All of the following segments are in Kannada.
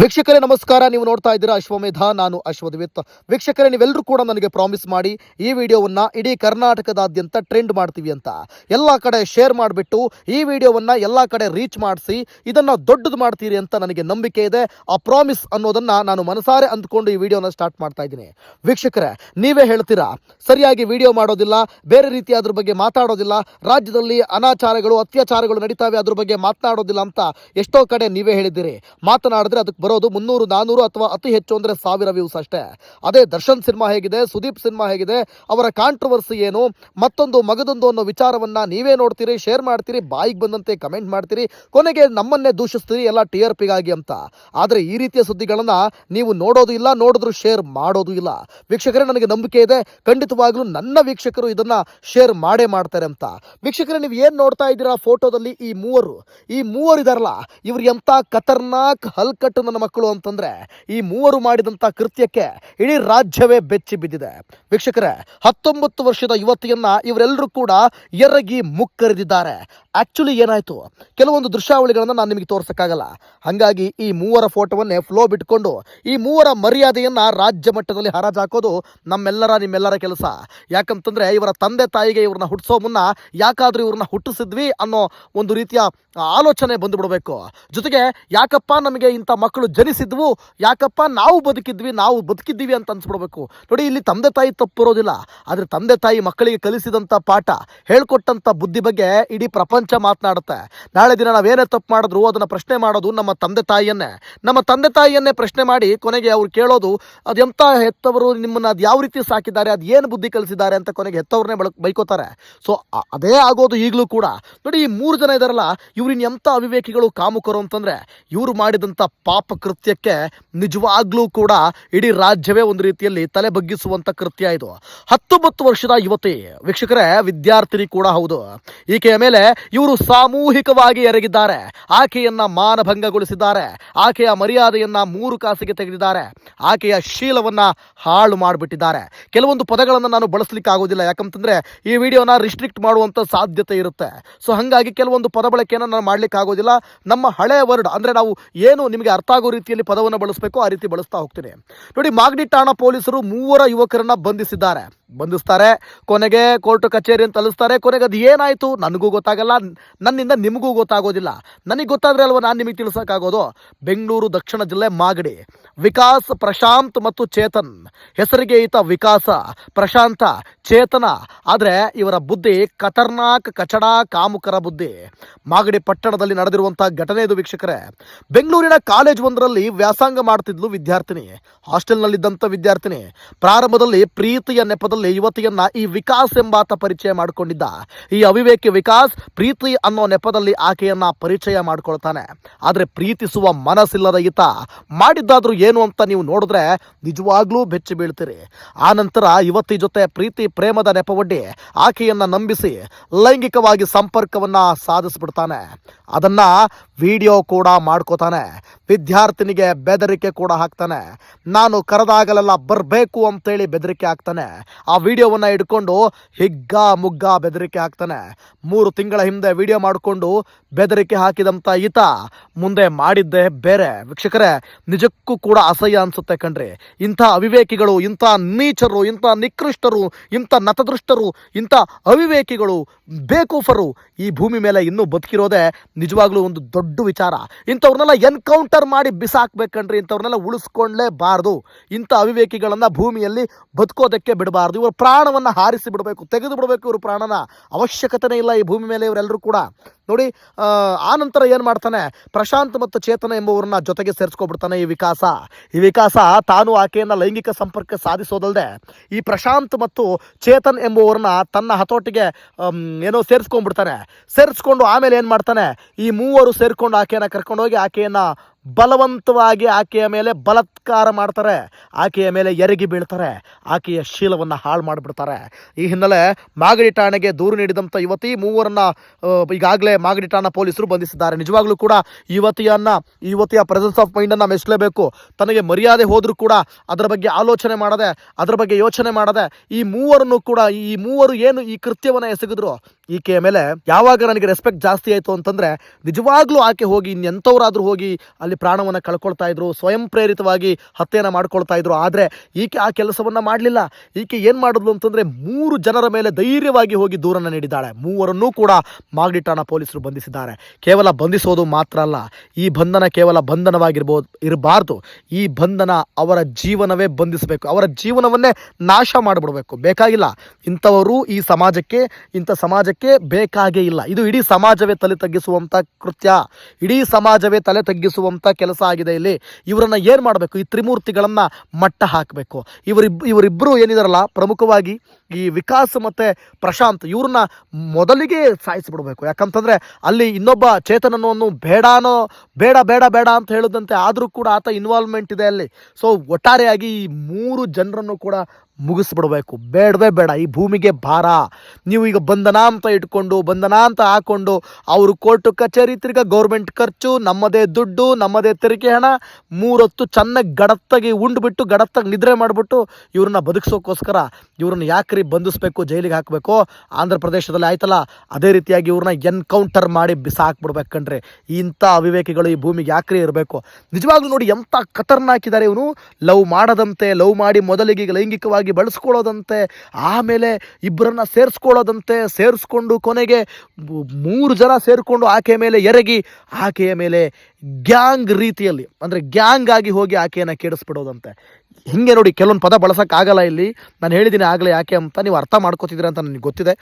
ವೀಕ್ಷಕರೇ, ನಮಸ್ಕಾರ. ನೀವು ನೋಡ್ತಾ ಇದ್ದೀರಾ ಅಶ್ವಮೇಧ, ನಾನು ಅಶ್ವದ್ವಿತ್. ವೀಕ್ಷಕರೇ ನೀವೆಲ್ಲರೂ ಕೂಡ ನನಗೆ ಪ್ರಾಮಿಸ್ ಮಾಡಿ ಈ ವಿಡಿಯೋವನ್ನ ಇಡೀ ಕರ್ನಾಟಕದಾದ್ಯಂತ ಟ್ರೆಂಡ್ ಮಾಡ್ತೀವಿ ಅಂತ. ಎಲ್ಲ ಕಡೆ ಶೇರ್ ಮಾಡಿಬಿಟ್ಟು ಈ ವಿಡಿಯೋವನ್ನ ಎಲ್ಲ ಕಡೆ ರೀಚ್ ಮಾಡಿಸಿ, ಇದನ್ನ ದೊಡ್ಡದು ಮಾಡ್ತೀರಿ ಅಂತ ನನಗೆ ನಂಬಿಕೆ ಇದೆ. ಆ ಪ್ರಾಮಿಸ್ ಅನ್ನೋದನ್ನ ನಾನು ಮನಸಾರೆ ಅಂದ್ಕೊಂಡು ಈ ವಿಡಿಯೋನ ಸ್ಟಾರ್ಟ್ ಮಾಡ್ತಾ ಇದ್ದೀನಿ. ವೀಕ್ಷಕರೇ, ನೀವೇ ಹೇಳ್ತೀರಾ, ಸರಿಯಾಗಿ ವಿಡಿಯೋ ಮಾಡೋದಿಲ್ಲ, ಬೇರೆ ರೀತಿ ಅದ್ರ ಬಗ್ಗೆ ಮಾತಾಡೋದಿಲ್ಲ, ರಾಜ್ಯದಲ್ಲಿ ಅನಾಚಾರಗಳು, ಅತ್ಯಾಚಾರಗಳು ನಡೀತಾವೆ ಅದ್ರ ಬಗ್ಗೆ ಮಾತನಾಡೋದಿಲ್ಲ ಅಂತ ಎಷ್ಟೋ ಕಡೆ ನೀವೇ ಹೇಳಿದ್ದೀರಿ. ಮಾತನಾಡಿದ್ರೆ ಅದಕ್ಕೆ ಬರೋದು ಮುನ್ನೂರು, ನಾನೂರು ಅಥವಾ ಅತಿ ಹೆಚ್ಚು ಅಂದರೆ ಸಾವಿರ ವ್ಯೂಸ್ ಅಷ್ಟೇ. ಅದೇ ದರ್ಶನ್ ಸಿನಿಮಾ ಹೇಗಿದೆ, ಸುದೀಪ್ ಸಿನಿಮಾ ಹೇಗಿದೆ, ಅವರ ಕಾಂಟ್ರವರ್ಸಿ ಏನು, ಮತ್ತೊಂದು ಮಗದೊಂದು ಅನ್ನೋ ವಿಚಾರವನ್ನ ನೀವೇ ನೋಡ್ತೀರಿ ಶೇರ್ ಮಾಡ್ತೀರಿ, ಬಾಯಿಗೆ ಬಂದಂತೆ ಕಮೆಂಟ್ ಮಾಡ್ತೀರಿ, ಕೊನೆಗೆ ನಮ್ಮನ್ನೇ ದೂಷಿಸ್ತೀರಿ ಎಲ್ಲ ಟಿ ಆರ್ ಪಿಗಾಗಿ ಅಂತ. ಆದರೆ ಈ ರೀತಿಯ ಸುದ್ದಿಗಳನ್ನು ನೀವು ನೋಡೋದು ಇಲ್ಲ, ನೋಡಿದ್ರು ಶೇರ್ ಮಾಡೋದು ಇಲ್ಲ. ವೀಕ್ಷಕರೇ, ನನಗೆ ನಂಬಿಕೆ ಇದೆ, ಖಂಡಿತವಾಗಲೂ ನನ್ನ ವೀಕ್ಷಕರು ಇದನ್ನು ಶೇರ್ ಮಾಡೇ ಮಾಡ್ತಾರೆ ಅಂತ. ವೀಕ್ಷಕರೇ, ನೀವು ಏನು ನೋಡ್ತಾ ಇದ್ದೀರಾ ಫೋಟೋದಲ್ಲಿ ಈ ಮೂವರು? ಈ ಮೂವರು ಇದಾರಲ್ಲ, ಇವರು ಎಂಥ ಖತರ್ನಾಕ್ ಹಲ್ಕಟ್ಟು ಮಕ್ಕಳು ಅಂತಂದ್ರೆ ಈ ಮೂವರು ಮಾಡಿದಂತ ಕೃತ್ಯಕ್ಕೆ ಇಡೀ ರಾಜ್ಯವೇ ಬೆಚ್ಚಿ ಬಿದ್ದಿದೆ. ವೀಕ್ಷಕರೇ, ಹತ್ತೊಂಬತ್ತು ವರ್ಷದ ಯುವತಿಯನ್ನ ಇವರೆಲ್ಲರೂ ಕೂಡ ಎರಗಿ ಮುಕ್ಕರಿದಿದ್ದಾರೆ. ಆಕ್ಚುಲಿ ಏನಾಯ್ತು? ಕೆಲವೊಂದು ದೃಶ್ಯಾವಳಿಗಳನ್ನು ನಾನು ನಿಮಗೆ ತೋರ್ಸಕ್ಕಾಗಲ್ಲ. ಹಾಗಾಗಿ ಈ ಮೂವರ ಫೋಟೋವನ್ನೇ ಫ್ಲೋ ಬಿಟ್ಕೊಂಡು, ಈ ಮೂವರ ಮರ್ಯಾದೆಯನ್ನ ರಾಜ್ಯ ಮಟ್ಟದಲ್ಲಿ ಹರಾಜಾಕೋದು ನಮ್ಮೆಲ್ಲರ, ನಿಮ್ಮೆಲ್ಲರ ಕೆಲಸ. ಯಾಕಂತಂದ್ರೆ ಇವರ ತಂದೆ ತಾಯಿಗೆ ಇವ್ರನ್ನ ಹುಟ್ಟಿಸೋ ಮುನ್ನ ಯಾಕಾದ್ರೂ ಇವ್ರನ್ನ ಹುಟ್ಟಿಸಿದ್ವಿ ಅನ್ನೋ ಒಂದು ರೀತಿಯ ಆಲೋಚನೆ ಬಂದುಬಿಡಬೇಕು. ಜೊತೆಗೆ ಯಾಕಪ್ಪ ನಮಗೆ ಇಂಥ ಮಕ್ಕಳು ಜನಿಸಿದ್ವು? ಯಾಕಪ್ಪ ನಾವು ಬದುಕಿದ್ವಿ, ನಾವು ಬದುಕಿದ್ದೀವಿ ಅಂತ ಅನ್ಸ್ಬಿಡ್ಬೇಕು. ನೋಡಿ, ಇಲ್ಲಿ ತಂದೆ ತಾಯಿ ತಪ್ಪಿರೋದಿಲ್ಲ. ಆದರೆ ತಂದೆ ತಾಯಿ ಮಕ್ಕಳಿಗೆ ಕಲಿಸಿದಂಥ ಪಾಠ ಹೇಳ್ಕೊಟ್ಟಂಥ ಬುದ್ಧಿ ಬಗ್ಗೆ ಇಡೀ ಪ್ರಪಂಚ ಮಾತನಾಡುತ್ತೆ. ನಾಳೆ ದಿನ ನಾವೇನೇ ತಪ್ಪು ಮಾಡಿದ್ರು ಅದನ್ನು ಪ್ರಶ್ನೆ ಮಾಡೋದು ನಮ್ಮ ತಂದೆ ತಾಯಿಯನ್ನೇ. ನಮ್ಮ ತಂದೆ ತಾಯಿಯನ್ನೇ ಪ್ರಶ್ನೆ ಮಾಡಿ ಕೊನೆಗೆ ಅವ್ರು ಕೇಳೋದು ಅದೆಂಥ ಹೆತ್ತವರು ನಿಮ್ಮನ್ನು ಅದು ಯಾವ ರೀತಿ ಸಾಕಿದ್ದಾರೆ, ಅದು ಏನು ಬುದ್ಧಿ ಕಲಿಸಿದ್ದಾರೆ? ಅಂತ ಕೊನೆಗೆ ಹೆತ್ತವ್ರನ್ನೇ ಬಳಕ್, ಬೈಕೋತಾರೆ. ಸೊ ಅದೇ ಆಗೋದು ಈಗಲೂ ಕೂಡ. ನೋಡಿ ಈ ಮೂರು ಜನ ಇದಾರಲ್ಲ ಇವ್ರಿನ ಎಂಥ ಅವಿವೇಕಿಗಳು ಕಾಮುಕರು ಅಂತಂದ್ರೆ, ಇವರು ಮಾಡಿದಂಥ ಪಾಪ ಕೃತ್ಯಕ್ಕೆ ನಿಜವಾಗ್ಲೂ ಕೂಡ ಇಡೀ ರಾಜ್ಯವೇ ಒಂದು ರೀತಿಯಲ್ಲಿ ತಲೆ ಬಗ್ಗಿಸುವಂಥ ಕೃತ್ಯ ಇದು. ಹತ್ತೊಂಬತ್ತು ವರ್ಷದ ಯುವತಿ. ವೀಕ್ಷಕರೇ, ವಿದ್ಯಾರ್ಥಿನಿ ಕೂಡ ಹೌದು. ಈಕೆಯ ಮೇಲೆ ಇವರು ಸಾಮೂಹಿಕವಾಗಿ ಎರಗಿದ್ದಾರೆ. ಆಕೆಯನ್ನ ಮಾನಭಂಗಗೊಳಿಸಿದ್ದಾರೆ. ಆಕೆಯ ಮರ್ಯಾದೆಯನ್ನ ಮೂರು ಕಾಸಿಗೆ ತೆಗೆದಿದ್ದಾರೆ. ಆಕೆಯ ಶೀಲವನ್ನ ಹಾಳು ಮಾಡಿಬಿಟ್ಟಿದ್ದಾರೆ. ಕೆಲವೊಂದು ಪದಗಳನ್ನು ನಾನು ಬಳಸಲಿಕ್ಕೆ ಆಗೋದಿಲ್ಲ. ಯಾಕಂತಂದ್ರೆ ಈ ವಿಡಿಯೋನ ರಿಸ್ಟ್ರಿಕ್ಟ್ ಮಾಡುವಂತ ಸಾಧ್ಯತೆ ಇರುತ್ತೆ. ಸೊ ಹಾಗಾಗಿ ಕೆಲವೊಂದು ಪದ ಬಳಕೆಯನ್ನು ನಾನು ಮಾಡ್ಲಿಕ್ಕೆ ಆಗೋದಿಲ್ಲ. ನಮ್ಮ ಹಳೆ ವರ್ಡ್ ಅಂದ್ರೆ ನಾವು ಏನು ನಿಮಗೆ ಅರ್ಥ ಆಗೋ ರೀತಿಯಲ್ಲಿ ಪದವನ್ನು ಬಳಸಬೇಕು ಆ ರೀತಿ ಬಳಸ್ತಾ ಹೋಗ್ತೀನಿ. ನೋಡಿ ಮಾಗಡಿ ಠಾಣಾ ಪೊಲೀಸರು ಮೂವರ ಯುವಕರನ್ನ ಬಂಧಿಸಿದ್ದಾರೆ. ಬಂಧಿಸ್ತಾರೆ, ಕೊನೆಗೆ ಕೋರ್ಟ್ ಕಚೇರಿ ಅಂತ ತಲಿಸ್ತಾರೆ, ಕೊನೆಗೆ ಅದು ಏನಾಯಿತು ನನಗೂ ಗೊತ್ತಾಗಲ್ಲ, ನನ್ನಿಂದ ನಿಮಗೂ ಗೊತ್ತಾಗೋದಿಲ್ಲ. ನನಗೆ ಗೊತ್ತಾದ್ರೆ ಅಲ್ವ ನಾನು ನಿಮಗೆ ತಿಳಿಸೋಕ್ಕಾಗೋದು? ಬೆಂಗಳೂರು, ದಕ್ಷಿಣ ಜಿಲ್ಲೆ, ಮಾಗಡಿ. ವಿಕಾಸ್, ಪ್ರಶಾಂತ್ ಮತ್ತು ಚೇತನ್. ಹೆಸರಿಗೆ ಈತ ವಿಕಾಸ, ಪ್ರಶಾಂತ, ಚೇತನ. ಆದರೆ ಇವರ ಬುದ್ಧಿ ಖತರ್ನಾಕ್, ಕಚಡ, ಕಾಮುಕರ ಬುದ್ಧಿ. ಮಾಗಡಿ ಪಟ್ಟಣದಲ್ಲಿ ನಡೆದಿರುವಂತಹ ಘಟನೆ ಇದು ವೀಕ್ಷಕರೇ. ಬೆಂಗಳೂರಿನ ಕಾಲೇಜ್ ಒಂದರಲ್ಲಿ ವ್ಯಾಸಂಗ ಮಾಡ್ತಿದ್ಲು ವಿದ್ಯಾರ್ಥಿನಿ. ಹಾಸ್ಟೆಲ್ನಲ್ಲಿದ್ದಂಥ ವಿದ್ಯಾರ್ಥಿನಿ. ಪ್ರಾರಂಭದಲ್ಲಿ ಪ್ರೀತಿಯ ನೆಪದಲ್ಲಿ ಯುವತಿಯನ್ನ ಈ ವಿಕಾಸ್ ಎಂಬಾತ ಪರಿಚಯ ಮಾಡಿಕೊಂಡಿದ್ದ. ಈ ಅವಿವೇಕಿ ವಿಕಾಸ್ ಪ್ರೀತಿ ಅನ್ನೋ ನೆಪದಲ್ಲಿ ಆಕೆಯನ್ನ ಪರಿಚಯ ಮಾಡ್ಕೊಳ್ತಾನೆ. ಆದರೆ ಪ್ರೀತಿಸುವ ಮನಸ್ಸಿಲ್ಲದ ಈತ, ಮಾಡಿದ್ದಾದ್ರೂ ಏನು ಅಂತ ನೀವು ನೋಡಿದ್ರೆ ನಿಜವಾಗ್ಲೂ ಬೆಚ್ಚಿ ಬೀಳ್ತೀರಿ. ಆ ನಂತರ ಯುವತಿ ಜೊತೆ ಪ್ರೀತಿ ಪ್ರೇಮದ ನೆಪವೊಡ್ಡಿ ಆಕೆಯನ್ನ ನಂಬಿಸಿ ಲೈಂಗಿಕವಾಗಿ ಸಂಪರ್ಕವನ್ನ ಸಾಧಿಸ್ಬಿಡ್ತಾನೆ. ಅದನ್ನ ವಿಡಿಯೋ ಕೂಡ ಮಾಡ್ಕೋತಾನೆ. ವಿದ್ಯಾರ್ಥಿನಿಗೆ ಬೆದರಿಕೆ ಕೂಡ ಹಾಕ್ತಾನೆ. ನಾನು ಕರೆದಾಗಲೆಲ್ಲ ಬರಬೇಕು ಅಂತೇಳಿ ಬೆದರಿಕೆ ಹಾಕ್ತಾನೆ. ವಿಡಿಯೋವನ್ನ ಹಿಡ್ಕೊಂಡು ಹಿಗ್ಗ ಮುಗ್ಗ ಬೆದರಿಕೆ ಹಾಕ್ತಾನೆ. ಮೂರು ತಿಂಗಳ ಹಿಂದೆ ವಿಡಿಯೋ ಮಾಡಿಕೊಂಡು ಬೆದರಿಕೆ ಹಾಕಿದಂಥ ಈತ ಮುಂದೆ ಮಾಡಿದ್ದೇ ಬೇರೆ. ವೀಕ್ಷಕರೇ, ನಿಜಕ್ಕೂ ಕೂಡ ಅಸಹ್ಯ ಅನ್ಸುತ್ತೆ ಕಣ್ರಿ. ಇಂಥ ಅವಿವೇಕಿಗಳು, ಇಂಥ ನೀಚರು, ಇಂಥ ನಿಕೃಷ್ಟರು, ಇಂಥ ನತದೃಷ್ಟರು, ಇಂಥ ಅವಿವೇಕಿಗಳು, ಬೇಕೂಫರು ಈ ಭೂಮಿ ಮೇಲೆ ಇನ್ನೂ ಬದುಕಿರೋದೇ ನಿಜವಾಗ್ಲೂ ಒಂದು ದೊಡ್ಡ ವಿಚಾರ. ಇಂಥವ್ರನ್ನೆಲ್ಲ ಎನ್ಕೌಂಟರ್ ಮಾಡಿ ಬಿಸಾಕ್ಬೇಕಣ್ರಿ ಇಂಥವ್ರನ್ನೆಲ್ಲ ಉಳಿಸ್ಕೊಳ್ಳೇಬಾರ್ದು ಇಂಥ ಅವಿವೇಕಿಗಳನ್ನ ಭೂಮಿಯಲ್ಲಿ ಬದುಕೋದಕ್ಕೆ ಬಿಡಬಾರ್ದು. ಇವ್ರ ಪ್ರಾಣವನ್ನು ಹಾರಿಸಿ ಬಿಡಬೇಕು, ತೆಗೆದು ಬಿಡಬೇಕು ಇವರು ಪ್ರಾಣನ. ಅವಶ್ಯಕತೆನೇ ಇಲ್ಲ ಈ ಭೂಮಿ ಮೇಲೆ ಇವರೆಲ್ಲರೂ ಕೂಡ. ನೋಡಿ, ಆ ನಂತರ ಏನು ಮಾಡ್ತಾನೆ? ಪ್ರಶಾಂತ್ ಮತ್ತು ಚೇತನ ಎಂಬುವರನ್ನ ಜೊತೆಗೆ ಸೇರಿಸ್ಕೊಬಿಡ್ತಾನೆ ಈ ವಿಕಾಸ. ಈ ವಿಕಾಸ ತಾನು ಆಕೆಯನ್ನು ಲೈಂಗಿಕ ಸಂಪರ್ಕ ಸಾಧಿಸೋದಲ್ಲದೆ ಈ ಪ್ರಶಾಂತ್ ಮತ್ತು ಚೇತನ್ ಎಂಬುವರನ್ನ ತನ್ನ ಹತೋಟಿಗೆ ಏನೋ ಸೇರಿಸ್ಕೊಂಡ್ಬಿಡ್ತಾನೆ. ಸೇರಿಸ್ಕೊಂಡು ಆಮೇಲೆ ಏನು ಮಾಡ್ತಾನೆ? ಈ ಮೂವರು ಸೇರಿಕೊಂಡು ಆಕೆಯನ್ನ ಕರ್ಕೊಂಡೋಗಿ ಆಕೆಯನ್ನ ಬಲವಂತವಾಗಿ ಆಕೆಯ ಮೇಲೆ ಬಲತ್ಕಾರ ಮಾಡ್ತಾರೆ. ಆಕೆಯ ಮೇಲೆ ಎರಗಿ ಬೀಳ್ತಾರೆ. ಆಕೆಯ ಶೀಲವನ್ನು ಹಾಳು ಮಾಡಿಬಿಡ್ತಾರೆ. ಈ ಹಿನ್ನೆಲೆ ಮಾಗಡಿ ಠಾಣೆಗೆ ದೂರು ನೀಡಿದಂಥ ಯುವತಿ ಮೂವರನ್ನ ಈಗಾಗಲೇ ಮಾಗಡಿ ಠಾಣಾ ಪೊಲೀಸರು ಬಂಧಿಸಿದ್ದಾರೆ. ನಿಜವಾಗ್ಲೂ ಕೂಡ ಯುವತಿಯನ್ನ ಯುವತಿಯ ಪ್ರೆಸೆನ್ಸ್ ಆಫ್ ಮೈಂಡನ್ನು ಮೆಚ್ಚಲೇಬೇಕು ತನಗೆ ಮರ್ಯಾದೆ ಹೋದರೂ ಕೂಡ ಅದರ ಬಗ್ಗೆ ಆಲೋಚನೆ ಮಾಡದೆ, ಅದರ ಬಗ್ಗೆ ಯೋಚನೆ ಮಾಡದೆ ಈ ಮೂವರನ್ನು ಕೂಡ, ಈ ಮೂವರು ಏನು ಈ ಕೃತ್ಯವನ್ನು ಎಸಗಿದ್ರು ಈಕೆಯ ಮೇಲೆ ಯಾವಾಗ ನನಗೆ ರೆಸ್ಪೆಕ್ಟ್ ಜಾಸ್ತಿ ಆಯಿತು ಅಂತಂದರೆ ನಿಜವಾಗ್ಲೂ ಆಕೆ ಹೋಗಿ ಇನ್ನೆಂಥವ್ರಾದ್ರೂ ಹೋಗಿ ಅಲ್ಲಿ ಪ್ರಾಣವನ್ನು ಕಳ್ಕೊಳ್ತಾ ಇದ್ರು, ಸ್ವಯಂ ಪ್ರೇರಿತವಾಗಿ ಹತ್ಯೆಯನ್ನು ಮಾಡ್ಕೊಳ್ತಾ ಇದ್ರು. ಆದರೆ ಈಕೆ ಆ ಕೆಲಸವನ್ನು ಮಾಡಲಿಲ್ಲ. ಈಕೆ ಏನು ಮಾಡಿದ್ಲು ಅಂತಂದರೆ ಮೂರು ಜನರ ಮೇಲೆ ಧೈರ್ಯವಾಗಿ ಹೋಗಿ ದೂರನ್ನು ನೀಡಿದ್ದಾಳೆ. ಮೂವರನ್ನೂ ಕೂಡ ಮಾಗಡಿ ಪೊಲೀಸರು ಬಂಧಿಸಿದ್ದಾರೆ. ಕೇವಲ ಬಂಧಿಸೋದು ಮಾತ್ರ ಅಲ್ಲ, ಈ ಬಂಧನ ಕೇವಲ ಬಂಧನವಾಗಿರ್ಬೋದು, ಇರಬಾರ್ದು. ಈ ಬಂಧನ ಅವರ ಜೀವನವೇ ಬಂಧಿಸಬೇಕು. ಅವರ ಜೀವನವನ್ನೇ ನಾಶ ಮಾಡಿಬಿಡಬೇಕು. ಬೇಕಾಗಿಲ್ಲ. ಇಂಥವರು ಈ ಸಮಾಜಕ್ಕೆ, ಇಂಥ ಸಮಾಜಕ್ಕೆ ಬೇಕಾಗೇ ಇಲ್ಲ. ಇದು ಇಡೀ ಸಮಾಜವೇ ತಲೆ ತಗ್ಗಿಸುವಂಥ ಕೃತ್ಯ. ಇಡೀ ಸಮಾಜವೇ ತಲೆ ತಗ್ಗಿಸುವಂಥ ಕೆಲಸ ಆಗಿದೆ ಇಲ್ಲಿ. ಇವರನ್ನು ಏನು ಮಾಡಬೇಕು? ಈ ತ್ರಿಮೂರ್ತಿಗಳನ್ನು ಮಟ್ಟ ಹಾಕಬೇಕು. ಇವರಿಬ್ ಇವರಿಬ್ಬರು ಏನಿದಾರಲ್ಲ, ಪ್ರಮುಖವಾಗಿ ಈ ವಿಕಾಸ್ ಮತ್ತು ಪ್ರಶಾಂತ್ ಇವ್ರನ್ನ ಮೊದಲಿಗೆ ಸಾಯಿಸಿಬಿಡ್ಬೇಕು. ಯಾಕಂತಂದರೆ ಅಲ್ಲಿ ಇನ್ನೊಬ್ಬ ಚೇತನನ್ನು ಬೇಡಾನೋ, ಬೇಡ ಬೇಡ ಬೇಡ ಅಂತ ಹೇಳಿದಂತೆ ಆದರೂ ಕೂಡ ಆತ ಇನ್ವಾಲ್ವ್ಮೆಂಟ್ ಇದೆ ಅಲ್ಲಿ. ಸೊ ಒಟ್ಟಾರೆಯಾಗಿ ಈ ಮೂರು ಜನರನ್ನು ಕೂಡ ಮುಗಿಸ್ಬಿಡ್ಬೇಕು. ಬೇಡವೇ ಬೇಡ, ಈ ಭೂಮಿಗೆ ಭಾರ. ನೀವು ಈಗ ಬಂಧನ ಅಂತ ಇಟ್ಕೊಂಡು, ಬಂಧನ ಅಂತ ಹಾಕೊಂಡು, ಅವರು ಕೋರ್ಟ್ ಕಚೇರಿ ತಿರ್ಗ ಗೌರ್ಮೆಂಟ್ ಖರ್ಚು, ನಮ್ಮದೇ ದುಡ್ಡು, ನಮ್ಮದೇ ತೆರಿಗೆ ಹಣ, ಮೂರೊತ್ತು ಚೆನ್ನಾಗಿ ಗಡತ್ತಾಗಿ ಉಂಡ್ಬಿಟ್ಟು, ಗಡತ್ತಾಗಿ ನಿದ್ರೆ ಮಾಡಿಬಿಟ್ಟು ಇವ್ರನ್ನ ಬದುಕಿಸೋಕ್ಕೋಸ್ಕರ ಇವ್ರನ್ನ ಯಾಕ್ರಿ ಬಂಧಿಸ್ಬೇಕು, ಜೈಲಿಗೆ ಹಾಕಬೇಕು? ಆಂಧ್ರ ಪ್ರದೇಶದಲ್ಲಿ ಆಯ್ತಲ್ಲ, ಅದೇ ರೀತಿಯಾಗಿ ಇವ್ರನ್ನ ಎನ್ಕೌಂಟರ್ ಮಾಡಿ ಬಿಸಾಕ್ಬಿಡ್ಬೇಕು ಕಣ್ರಿ. ಇಂಥ ಅವಿವೇಕಿಗಳು ಈ ಭೂಮಿಗೆ ಯಾಕ್ರಿ ಇರಬೇಕು? ನಿಜವಾಗ್ಲೂ ನೋಡಿ ಎಂಥ ಖತರ್ನಾಕಿದ್ದಾರೆ ಇವನು. ಲವ್ ಮಾಡದಂತೆ, ಲವ್ ಮಾಡಿ ಮೊದಲಿಗೆ ಲೈಂಗಿಕವಾಗಿ ಬಳಸ್ಕೊಳ್ಳೋದಂತೆ, ಆಮೇಲೆ ಇಬ್ಬರನ್ನ ಸೇರಿಸ್ಕೊಳ್ಳೋದಂತೆ, ಸೇರಿಸ್ಕೊಂಡು ಕೊನೆಗೆ ಮೂರು ಜನ ಸೇರಿಕೊಂಡು ಆಕೆಯ ಮೇಲೆ ಎರಗಿ, ಆಕೆಯ ಮೇಲೆ ಗ್ಯಾಂಗ್ ರೀತಿಯಲ್ಲಿ, ಅಂದರೆ ಗ್ಯಾಂಗ್ ಆಗಿ ಹೋಗಿ ಆಕೆಯನ್ನು ಕೆಡಿಸ್ಬಿಡೋದಂತೆ. ಹಿಂಗೆ ನೋಡಿ ಕೆಲವೊಂದು ಪದ ಬಳಸೋಕ್ಕಾಗಲ್ಲ ಇಲ್ಲಿ. ನಾನು ಹೇಳಿದ್ದೀನಿ ಆಗಲೇ ಯಾಕೆ ಅಂತ, ನೀವು ಅರ್ಥ ಮಾಡ್ಕೋತಿದ್ದೀರ ಅಂತ ನನಗೆ ಗೊತ್ತಿದೆ.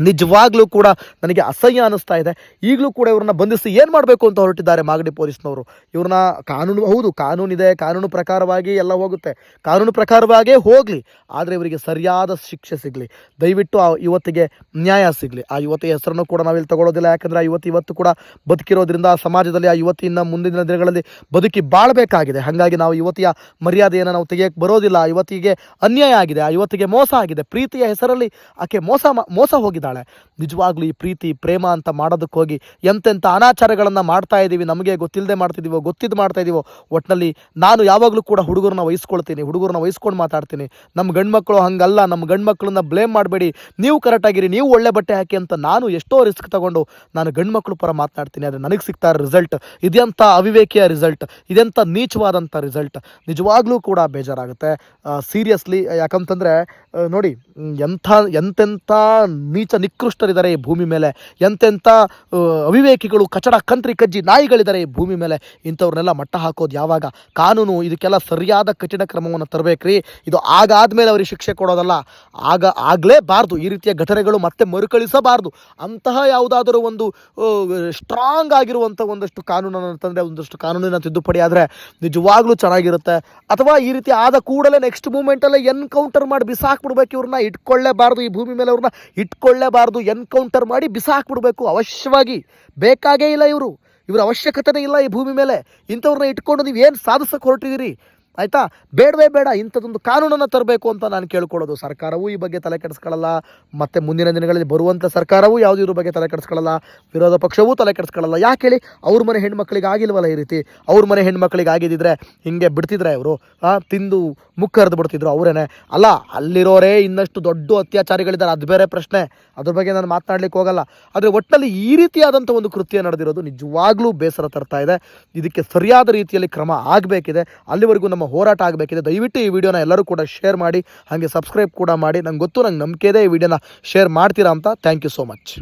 ನಿಜವಾಗ್ಲೂ ಕೂಡ ನನಗೆ ಅಸಹ್ಯ ಅನ್ನಿಸ್ತಾ ಇದೆ. ಈಗಲೂ ಕೂಡ ಇವ್ರನ್ನ ಬಂಧಿಸಿ ಏನು ಮಾಡಬೇಕು ಅಂತ ಹೊರಟಿದ್ದಾರೆ ಮಾಗಡಿ ಪೊಲೀಸ್ನವರು. ಇವ್ರನ್ನ ಕಾನೂನು, ಹೌದು, ಕಾನೂನಿದೆ, ಕಾನೂನು ಪ್ರಕಾರವಾಗಿ ಎಲ್ಲ ಹೋಗುತ್ತೆ. ಕಾನೂನು ಪ್ರಕಾರವಾಗೇ ಹೋಗಲಿ, ಆದರೆ ಇವರಿಗೆ ಸರಿಯಾದ ಶಿಕ್ಷೆ ಸಿಗಲಿ. ದಯವಿಟ್ಟು ಆ ಯುವತಿಗೆ ನ್ಯಾಯ ಸಿಗಲಿ. ಆ ಯುವತಿಯ ಹೆಸರನ್ನು ಕೂಡ ನಾವಿಲ್ಲಿ ತಗೊಳ್ಳೋದಿಲ್ಲ, ಯಾಕಂದರೆ ಆ ಯುವತಿ ಇವತ್ತು ಕೂಡ ಬದುಕಿರೋದ್ರಿಂದ ಆ ಸಮಾಜದಲ್ಲಿ ಆ ಯುವತಿಯಿಂದ ಮುಂದಿನ ದಿನಗಳಲ್ಲಿ ಬದುಕಿ ಬಾಳಬೇಕಾಗಿದೆ. ಹಾಗಾಗಿ ನಾವು ಯುವತಿಯ ಮರ್ಯಾದೆಯನ್ನು ನಾವು ತೆಗೆಯಕ್ಕೆ ಬರೋದಿಲ್ಲ. ಆ ಯುವತಿಗೆ ಅನ್ಯಾಯ ಆಗಿದೆ, ಆ ಯುವತಿಗೆ ಮೋಸ ಆಗಿದೆ. ಪ್ರೀತಿಯ ಹೆಸರಲ್ಲಿ ಆಕೆ ಮೋಸ ಮೋಸ ಮೋಸ ಹೋಗಿದ್ದಾಳೆ ನಿಜವಾಗ್ಲೂ ಈ ಪ್ರೀತಿ, ಪ್ರೇಮ ಅಂತ ಮಾಡೋದಕ್ಕೆ ಹೋಗಿ ಎಂತೆಂಥ ಅನಾಚಾರಗಳನ್ನು ಮಾಡ್ತಾ ಇದ್ದೀವಿ ನಮಗೆ ಗೊತ್ತಿಲ್ಲದೆ ಮಾಡ್ತಿದ್ದೀವೋ ಗೊತ್ತಿದ್ದು ಮಾಡ್ತಾ ಇದ್ದೀವೋ ಒಟ್ಟಿನಲ್ಲಿ ನಾನು ಯಾವಾಗಲೂ ಕೂಡ ಹುಡುಗರನ್ನ ವಹಿಸ್ಕೊಳ್ತೀನಿ, ಹುಡುಗರನ್ನ ವಹಿಸ್ಕೊಂಡು ಮಾತಾಡ್ತೀನಿ. ನಮ್ಮ ಗಂಡ್ಮಕ್ಳು ಹಂಗಲ್ಲ ನಮ್ಮ ಗಂಡ್ಮಕ್ಳನ್ನ ಬ್ಲೇಮ್ ಮಾಡಬೇಡಿ. ನೀವು ಕರೆಕ್ಟಾಗಿರಿ ನೀವು ಒಳ್ಳೆ ಬಟ್ಟೆ ಹಾಕಿ ಅಂತ ನಾನು ಎಷ್ಟೋ ರಿಸ್ಕ್ ತಗೊಂಡು ನಾನು ಗಂಡ್ಮಕ್ಳು ಪರ ಮಾತನಾಡ್ತೀನಿ. ಆದರೆ ನನಗೆ ಸಿಗ್ತಾ ರಿಸಲ್ಟ್ ಇದೆಂಥ ಅವಿವೇಕಿಯ ರಿಸಲ್ಟ್ ಇದೆಂಥ ನೀಚವಾದಂಥ ರಿಸಲ್ಟ್ ನಿಜವಾಗ್ಲೂ ಕೂಡ ಬೇಜಾರಾಗುತ್ತೆ. ಸೀರಿಯಸ್ಲಿ ಯಾಕಂತಂದರೆ ನೋಡಿ, ಎಂಥ, ಎಂತೆಂಥ ನೀಚ ನಿಕೃಷ್ಟರಿದ್ದಾರೆ ಈ ಭೂಮಿ ಮೇಲೆ. ಎಂತೆಂಥ ಅವಿವೇಕಿಗಳು, ಕಚಡ, ಕಂತ್ರಿ, ಕಜ್ಜಿ ನಾಯಿಗಳಿದ್ದಾರೆ ಈ ಭೂಮಿ ಮೇಲೆ. ಇಂಥವ್ರನ್ನೆಲ್ಲ ಮಟ್ಟ ಹಾಕೋದು ಯಾವಾಗ? ಕಾನೂನು ಇದಕ್ಕೆಲ್ಲ ಸರಿಯಾದ ಕಠಿಣ ಕ್ರಮವನ್ನು ತರಬೇಕ್ರಿ. ಇದು ಆಗಾದ್ಮೇಲೆ ಅವ್ರಿಗೆ ಶಿಕ್ಷೆ ಕೊಡೋದಲ್ಲ. ಆಗ ಆಗಲೇಬಾರ್ದು. ಈ ರೀತಿಯ ಘಟನೆಗಳು ಮತ್ತೆ ಮರುಕಳಿಸಬಾರ್ದು. ಅಂತಹ ಯಾವುದಾದರೂ ಒಂದು ಸ್ಟ್ರಾಂಗ್ ಆಗಿರುವಂಥ ಒಂದಷ್ಟು ಕಾನೂನನ್ನು ತಂದರೆ, ಒಂದಷ್ಟು ಕಾನೂನಿನ ತಿದ್ದುಪಡಿ ಆದರೆ ನಿಜವಾಗ್ಲೂ ಚೆನ್ನಾಗಿರುತ್ತೆ. ಅಥವಾ ಈ ರೀತಿ ಆದ ಕೂಡಲೇ ನೆಕ್ಸ್ಟ್ ಮೂಮೆಂಟಲ್ಲೇ ಎನ್ಕೌಂಟರ್ ಮಾಡಿ ಬಿಸಾಕ್ಬಿಡ್ಬೇಕು ಇವ್ರನ್ನ. ಇಟ್ಕೊಳ್ಳೇಬಾರ್ದು ಈ ಭೂಮಿ ಮೇಲೆ ಅವ್ರನ್ನ. ಇಟ್ಕೊಳ್ಳೇಬಾರ್ದು ಎನ್ಕೌಂಟರ್ ಮಾಡಿ ಬಿಸಾಕ್ಬಿಡ್ಬೇಕು. ಅವಶ್ಯವಾಗಿ ಬೇಕಾಗೇ ಇಲ್ಲ ಇವರು. ಇವ್ರ ಅವಶ್ಯಕತೆನೇ ಇಲ್ಲ ಈ ಭೂಮಿ ಮೇಲೆ. ಇಂಥವ್ರನ್ನ ಇಟ್ಕೊಂಡು ನೀವು ಏನು ಸಾಧಿಸಕ್ಕೆ ಹೊರಟಿದ್ದೀರಿ? ಆಯಿತಾ? ಬೇಡವೇ ಬೇಡ, ಇಂಥದ್ದೊಂದು ಕಾನೂನನ್ನು ತರಬೇಕು ಅಂತ ನಾನು ಕೇಳ್ಕೊಳ್ಳೋದು. ಸರ್ಕಾರವೂ ಈ ಬಗ್ಗೆ ತಲೆ ಕೆಡಿಸ್ಕೊಳ್ಳಲ್ಲ. ಮತ್ತು ಮುಂದಿನ ದಿನಗಳಲ್ಲಿ ಬರುವಂಥ ಸರ್ಕಾರವೂ ಯಾವುದು ಇರೋ ಬಗ್ಗೆ ತಲೆ ಕೆಡಿಸ್ಕೊಳ್ಳಲ್ಲ. ವಿರೋಧ ಪಕ್ಷವೂ ತಲೆ ಕೆಡಿಸ್ಕೊಳ್ಳಲ್ಲ. ಯಾಕೆ ಹೇಳಿ? ಅವ್ರ ಮನೆ ಹೆಣ್ಮಕ್ಳಿಗೆ ಆಗಿಲ್ವಲ್ಲ ಈ ರೀತಿ? ಅವ್ರ ಮನೆ ಹೆಣ್ಮಕ್ಳಿಗೆ ಆಗಿದ್ದಿದ್ರೆ ಹಿಂಗೆ ಬಿಡ್ತಿದ್ರೆ ಇವರು? ತಿಂದು ಮುಖ ಹರಿದು ಬಿಡ್ತಿದ್ರು ಅವರೇನೆ. ಅಲ್ಲ, ಅಲ್ಲಿರೋರೇ ಇನ್ನಷ್ಟು ದೊಡ್ಡ ಅತ್ಯಾಚಾರಿಗಳಿದ್ದಾರೆ. ಅದು ಬೇರೆ ಪ್ರಶ್ನೆ. ಅದ್ರ ಬಗ್ಗೆ ನಾನು ಮಾತನಾಡ್ಲಿಕ್ಕೆ ಹೋಗಲ್ಲ. ಆದರೆ ಒಟ್ಟಿನಲ್ಲಿ ಈ ರೀತಿಯಾದಂಥ ಒಂದು ಕೃತ್ಯ ನಡೆದಿರೋದು ನಿಜವಾಗ್ಲೂ ಬೇಸರ ತರ್ತಾ ಇದೆ. ಇದಕ್ಕೆ ಸರಿಯಾದ ರೀತಿಯಲ್ಲಿ ಕ್ರಮ ಆಗಬೇಕಿದೆ. ಅಲ್ಲಿವರೆಗೂ ನಮ್ಮ ಹೋರಾಟ ಆಗಬೇಕಿದೆ. ದಯವಿಟ್ಟು ಈ ವಿಡಿಯೋನ ಎಲ್ಲರೂ ಕೂಡ ಶೇರ್ ಮಾಡಿ, ಹಾಗೆ ಸಬ್ಸ್ಕ್ರೈಬ್ ಕೂಡ ಮಾಡಿ. ನಂಗೆ ಗೊತ್ತು, ನಂಗೆ ನಂಬಿಕೆ ಈ ವಿಡಿಯೋನ ಶೇರ್ ಮಾಡ್ತೀರಾ ಅಂತ. Thank you so much